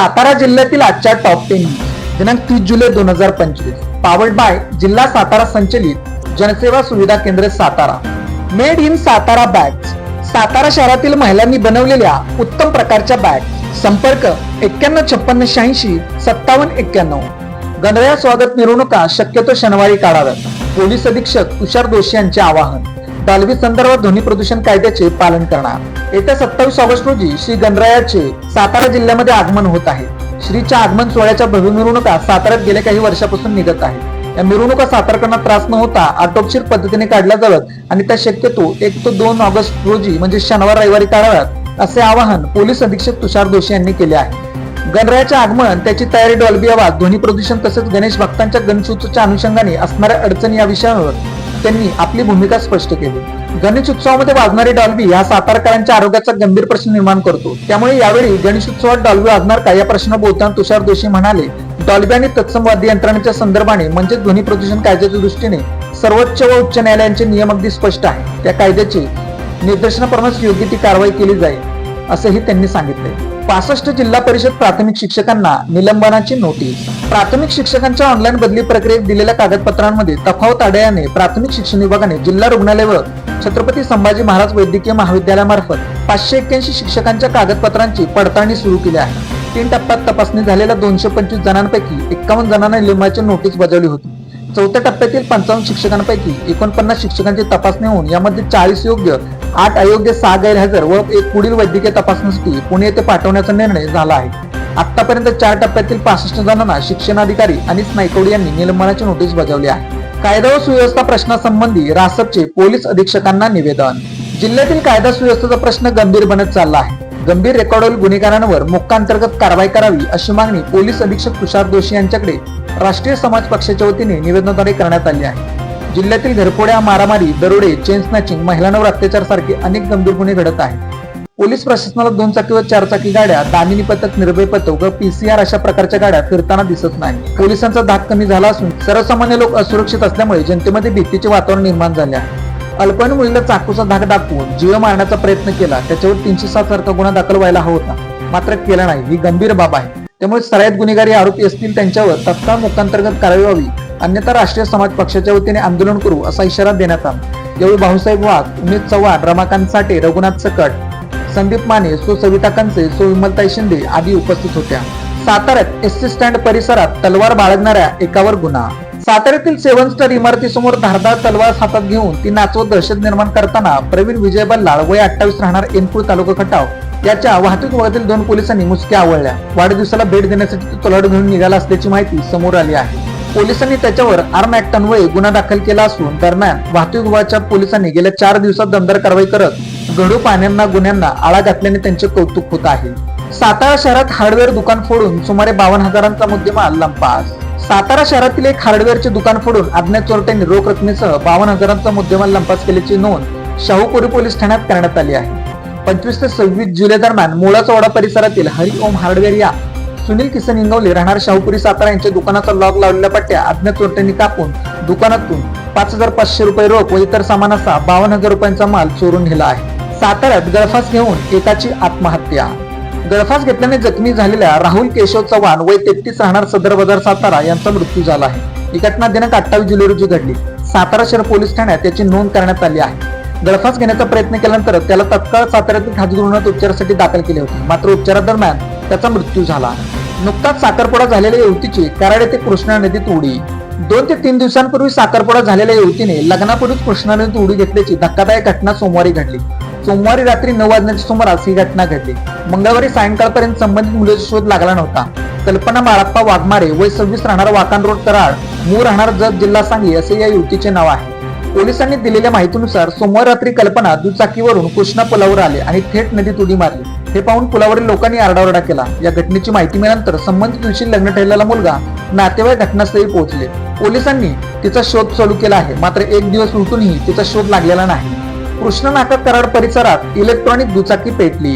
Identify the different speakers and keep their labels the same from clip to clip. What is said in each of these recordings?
Speaker 1: सातारा जिल्ह्यातील आजच्या top ten दिनांक तीस जुलै दोन हजार पंचवीस. पावर्ड बाय जिल्हा सातारा संचलित जनसेवा सुविधा केंद्र Satara. Made in Satara bag Satara शहरातील महिलांनी बनवलेल्या उत्तम प्रकारच्या बॅग संपर्क एक्क्याण्णव छप्पन्न शहाऐंशी सत्तावन्न एक्क्याण्णव. गणराया स्वागत मिरवणुका शक्यतो शनिवारी काढाव्यात. पोलीस अधीक्षक तुषार दोशी यांचे आवाहन. डालवी संदर्भात ध्वनी प्रदूषण कायद्याचे पालन करणार. येत्या सत्तावीस ऑगस्ट रोजी श्री गणरायाचे सातारा जिल्ह्यामध्ये आगमन होत आहे. श्रीच्या आगमन सोहळ्याच्या भव्य मिरवणुका साताऱ्यात गेल्या काही वर्षापासून निघत आहे या मिरवणुका सातारकरांना त्रास न होता आटोपशीर पद्धतीने काढल्या जाव्यात आणि त्या शक्यतो एक ते दोन ऑगस्ट रोजी म्हणजे शनिवार रविवारी काढाव्यात असे आवाहन पोलीस अधीक्षक तुषार जोशी यांनी केले आहे. गणरायाचे आगमन त्याची तयारी डॉल्बी आवाज ध्वनी प्रदूषण तसेच गणेश भक्तांच्या गणेशोत्सवाच्या अनुषंगाने असणाऱ्या अडचणी या विषयावर त्यांनी आपली भूमिका स्पष्ट केली. गणेश उत्सवामध्ये वाजणारी डॉल्बी हा सातारकरांच्या आरोग्याचा गंभीर प्रश्न निर्माण करतो. त्यामुळे यावेळी गणेश उत्सवात डॉल्बी वाजणार का या प्रश्न बोलताना तुषार जोशी म्हणाले डॉल्बी आणि तत्सम वाद्य यंत्रणेच्या संदर्भाने म्हणजे ध्वनी प्रदूषण कायद्याच्या दृष्टीने सर्वोच्च व उच्च न्यायालयांचे नियम अगदी स्पष्ट आहे. त्या कायद्याची निर्देशनाप्रमाणे योग्य ती कारवाई केली जाईल असंही त्यांनी सांगितले. पासष्ट जिल्हा परिषद प्राथमिक शिक्षकांना निलंबनाची नोटीस प्राथमिक शिक्षकांच्या ऑनलाईन बदली प्रक्रियेत दिलेल्या कागदपत्रांमध्ये तफावत आढळल्याने प्राथमिक शिक्षण विभागाने जिल्हा रुग्णालय व छत्रपती संभाजी महाराज वैद्यकीय महाविद्यालयामार्फत पाचशे एक्क्याऐंशी शिक्षकांच्या कागदपत्रांची पडताळणी सुरू केली आहे. तीन टप्प्यात तपासणी झालेल्या दोनशे पंचवीस जणांपैकी एक्कावन्न जणांना निलंबनाची नोटीस बजावली होती. चौथ्या टप्प्यातील पंचावन्न शिक्षकांपैकी एकोणपन्नास शिक्षकांची तपासणी होऊन यामध्ये चाळीस योग्य आठ अयोग्य सहा गैरहजर व एक पुढील वैद्यकीय तपासणीसाठी पुणे येथे पाठवण्याचा निर्णय झाला आहे. आतापर्यंत चार टप्प्यातील पासष्ट जणांना शिक्षणाधिकारी आणि नायकवडी यांनी निलंबनाची नोटीस बजावली आहे. कायदा व सुव्यवस्था प्रश्नासंबंधी रासपचे पोलीस अधीक्षकांना निवेदन. जिल्ह्यातील कायदा सुव्यवस्थेचा प्रश्न गंभीर बनत चालला आहे. गंभीर रेकॉर्डवरील गुन्हेगारांवर मोक्कांतर्गत कारवाई करावी अशी मागणी पोलीस अधीक्षक तुषार जोशी यांच्याकडे राष्ट्रीय समाज पक्षाच्या वतीने निवेदनाद्वारे करण्यात आली आहे. जिल्ह्यातील घरफोड्या मारामारी दरोडे चेन स्नॅचिंग महिलांवर अत्याचार सारखे अनेक गंभीर गुन्हे घडत आहेत. पोलीस प्रशासनाला दोन चाकी व चार चाकी गाड्या दामिनी पथक निर्भय पथक व पीसीआर अशा प्रकारच्या गाड्या फिरताना दिसत नाही. पोलिसांचा धाक कमी झाला असून सर्वसामान्य लोक असुरक्षित असल्यामुळे जनतेमध्ये भीतीचे वातावरण निर्माण झाले आहे. अल्पवयीन मुलीला चाकूचा धाक दाखवून जीव मारण्याचा प्रयत्न केला त्याच्यावर तीनशे सात सारखा गुन्हा दाखल व्हायला हवा होता. मात्र केला नाही ही गंभीर बाब आहे. त्यामुळे सरायत गुन्हेगारी आरोपी असतील त्यांच्यावर तत्काळ मुक्तांतर्गत कारवाई व्हावी अन्यथा राष्ट्रीय समाज पक्षाच्या वतीने आंदोलन करू असा इशारा देण्यात आला. यावेळी भाऊसाहेब वाघ उमेश चव्हाण रमाकांत साठे रघुनाथ सकट संदीप माने सो सविता कंचे सो विमलताई शिंदे आदी उपस्थित होत्या. साताऱ्यात एस टी स्टँड परिसरात तलवार बाळगणाऱ्या एकावर गुन्हा. साताऱ्यातील सेव्हन स्टार इमारतीसमोर धारदार तलवार हातात घेऊन ती नाचवत दहशत निर्माण करताना प्रवीण विजय बल्लाळ वय अठ्ठावीस राहणार एनपूर तालुका खटाव. याच्या वाहतूक विभागातील दोन पोलिसांनी मुसक्या आवळल्या. वाढदिवसाला भेट देण्यासाठी तो तलवार घेऊन निघाला असल्याची माहिती समोर आली आहे. पोलिसांनी त्याच्यावर आर्म ऍक्ट अन्वये गुन्हा दाखल केला असून दरम्यान वाहतूक विभागाच्या पोलिसांनी गेल्या चार दिवसात दमदार कारवाई करत गडू पाण्यांना गुन्ह्यांना आळा घातल्याने त्यांचे कौतुक होत आहे. सातारा शहरात हार्डवेअर दुकान फोडून सुमारे बावन्न हजारांचा मुद्देमाल लंपास. सातारा शहरातील एक हार्डवेअरचे दुकान फोडून अज्ञात चोरट्यांनी रोख रकमेसह बावन्न हजारांचा मुद्देमाल लंपास केल्याची नोंद शाहूपुरी पोलीस ठाण्यात करण्यात आली आहे. पंचवीस ते सव्वीस जुलै दरम्यान मोळाचौडा परिसरातील हरिओम हार्डवेअर या सुनील किसन इंगवले राहणार शाहूपुरी सातारा यांच्या दुकानाचा लॉक लावलेल्या पट्ट्या अज्ञात चोरट्यांनी कापून दुकानातून पाच हजार पाचशे रुपये रोख व इतर सामान असा बावन्न हजार रुपयांचा माल चोरून नेला आहे. साताऱ्यात गळफास घेऊन एकाची आत्महत्या. गळफास घेतल्याने जखमी झालेल्या राहुल केशव चव्हाण वय तेहतीस राहणार सदर बाजार सातारा यांचा मृत्यू झाला आहे. ही घटना दिनांक अठ्ठावीस जुलै रोजी घडली. सातारा शहर पोलीस ठाण्यात याची नोंद करण्यात आली आहे. गळफास घेण्याचा प्रयत्न केल्यानंतर त्याला तत्काळ साताऱ्यातील खाजगी रुग्णालयात उपचारासाठी दाखल केले होते. मात्र उपचारादरम्यान त्याचा मृत्यू झाला. नुकताच साखरपुडा झालेल्या युवतीची कराड येथे कृष्णा नदीत उडी. दोन ते तीन दिवसांपूर्वी साखरपुडा झालेल्या युवतीने लग्नापूर्वीच कृष्णा नदीत उडी घेतल्याची धक्कादायक घटना सोमवारी घडली. सोमवारी रात्री नऊ वाजण्याच्या सुमारास ही घटना घडली. मंगळवारी सायंकाळपर्यंत संबंधित मुलाचा शोध लागला नव्हता. कल्पना बाळप्पा वाघमारे वय सव्वीस राहणार वाकान रोड कराड मूळ राहणार जत जिल्हा सांगली असे या युवतीचे नाव आहे. पोलिसांनी दिलेल्या माहितीनुसार सोमवार रात्री कल्पना दुचाकीवरून कृष्णा पुलावर आले आणि थेट नदीत उडी मारली. हे पाहून पुलावरील लोकांनी आरडाओरडा केला. या घटनेची माहिती मिळाल्यानंतर संबंधित दिवशी लग्न ठरलेला मुलगा नातेवाईक घटनास्थळी पोहोचले. पोलिसांनी तिचा शोध चालू केला आहे. मात्र एक दिवस उलटूनही तिचा शोध लागलेला नाही. कृष्णनाका कराड परिसरात इलेक्ट्रॉनिक दुचाकी पेटली.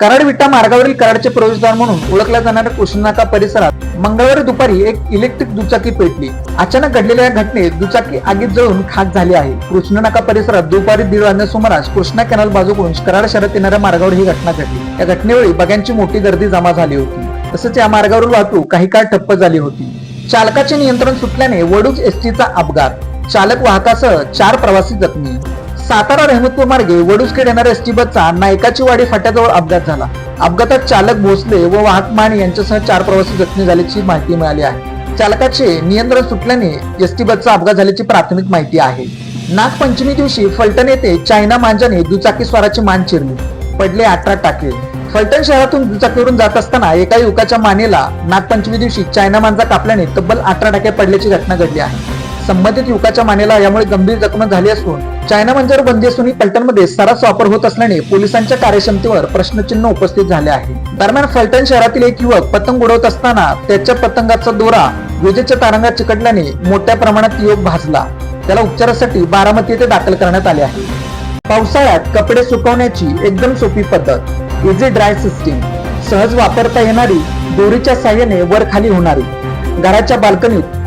Speaker 1: कराड विटा मार्गावरील कराडचे प्रवेशद्वार म्हणून ओळखल्या जाणाऱ्या कृष्णनाका परिसरात मंगळवारी दुपारी एक इलेक्ट्रिक दुचाकी पेटली. अचानक घडलेल्या या घटनेत दुचाकी आगीत जळून खाक झाली आहे. कृष्णनाका परिसरात दुपारी दीड वाजण्या सुमारास कृष्णा कॅनल बाजूकडून कराड शहरात येणाऱ्या मार्गावर ही घटना घडली. या घटनेवेळी बघ्यांची मोठी गर्दी जमा झाली होती. तसंच या मार्गावरील वाहतूक काही काळ ठप्प झाली होती. चालकाचे नियंत्रण सुटल्याने वडूज एसटीचा अपघात. चालक वाहकासह चार प्रवासी जखमी. सातारा रेहमतपूर मार्गे वडुसखेड येणाऱ्या एसटी बसचा नायकाची वाडी फाट्याजवळ अपघात झाला. अपघातात चालक भोसले व वाहक माने यांच्यासह चार प्रवासी जखमी झाल्याची माहिती मिळाली आहे. चालकाचे नियंत्रण सुटल्याने एसटी बसचा अपघात झाल्याची प्राथमिक माहिती आहे. नागपंचमी दिवशी फलटण येथे चायना मांजाने दुचाकी स्वाराची मान चिरली. पडले अठरा टाके. फलटण शहरातून दुचाकीवरून जात असताना एका युवकाच्या मानेला नागपंचमी दिवशी चायना मांजा कापल्याने तब्बल अठरा टाके पडल्याची घटना घडली आहे. संबंधित युवकाच्या मानेला यामुळे गंभीर जखम झाली असून चायना मंजर बंदी असूनही फलटणमध्ये सर्रास वापर होत असल्याने पोलिसांच्या कार्यक्षमतेवर प्रश्नचिन्ह उपस्थित झाले आहे. दरम्यान फलटण शहरातील एक युवक पतंग उडवत असताना त्याच्या पतंगाचा दोरा विजेच्या तारांगात चिकटल्याने मोठ्या प्रमाणात युवक भाजला. त्याला उपचारासाठी बारामती येथे दाखल करण्यात आले आहे. पावसाळ्यात कपडे सुकवण्याची एकदम सोपी पद्धत इझी ड्राय सिस्टीम सहज वापरता येणारी दोरीच्या साह्याने वर खाली होणारी घराच्या बाल्कनीत